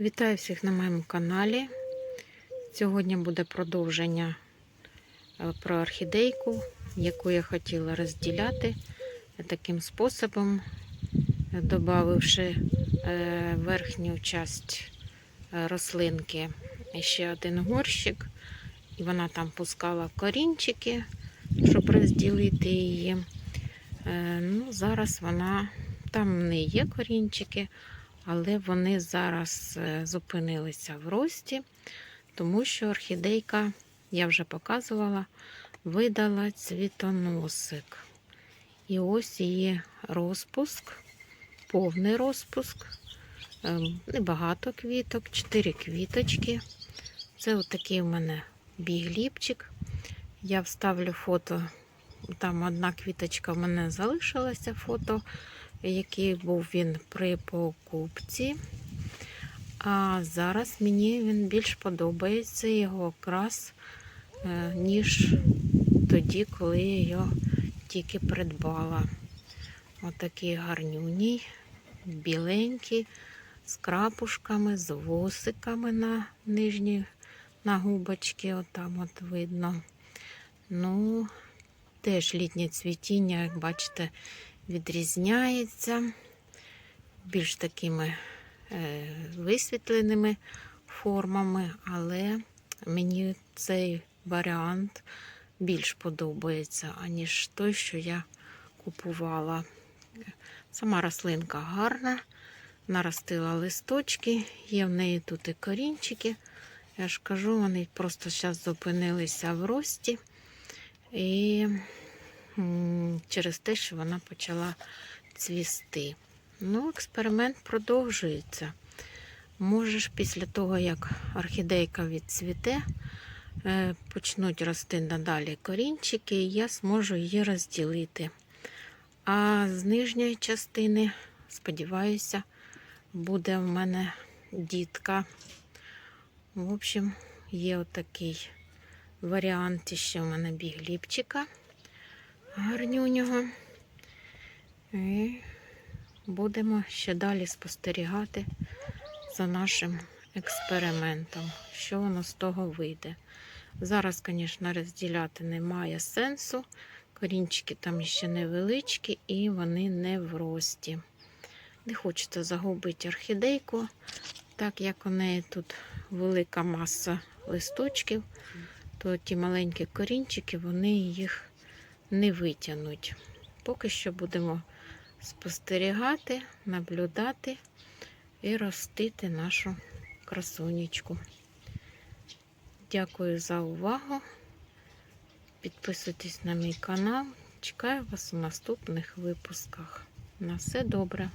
Вітаю всіх на моєму каналі. Сьогодні буде продовження е, про орхідейку, яку я хотіла розділяти таким способом, е, додавши е, верхню часть рослинки ще один горщик, і вона там пускала корінчики, щоб розділити її. Ну, Зараз вона там не є корінчики але вони зараз е, зупинилися в рості, тому що орхідейка, я вже показувала, видала цвітоносик. І ось її розпуск, повний розпуск. Ем, Небагато квіток, 4 квіточки. Це отакий у мене бігліпчик. Я вставлю фото. Там одна квіточка в мене залишилася фото який був він при покупці. А зараз мені він більш подобається його окрас, е, ніж тоді, коли я його тільки придбала. Отакий гарнюній, біленький, з крапушками, з восиками на нижній на губочки, отам от видно. Ну, теж літнє цвітіння, як бачите, відрізняється більш такими е, висвітленими формами, але мені цей варіант більш подобається, аніж той, що я купувала. Сама рослинка гарна, наростила листочки, є в неї тут і корінчики. Я ж кажу, вони просто зараз зупинилися в рості. І через те, що вона почала цвісти. Ну, експеримент продовжується. Можеш після того, як орхідейка відцвіте, е, почнуть рости надалі корінчики, і я зможу її розділити. А з нижньої частини, сподіваюся, буде в мене дітка. В общем, є отакий варіант ще в мене бігліпчика гарнюнього. І будемо ще далі спостерігати за нашим експериментом, що воно з того вийде. Зараз, звісно, розділяти немає сенсу. Корінчики там ще невеличкі і вони не в рості. Не хочеться загубити орхідейку, так як у неї тут велика маса листочків, то ті маленькі корінчики, вони їх не витягнуть. Поки що будемо спостерігати, наблюдати і ростити нашу красунечку. Дякую за увагу. Підписуйтесь на мій канал. Чекаю вас у наступних випусках. На все добре!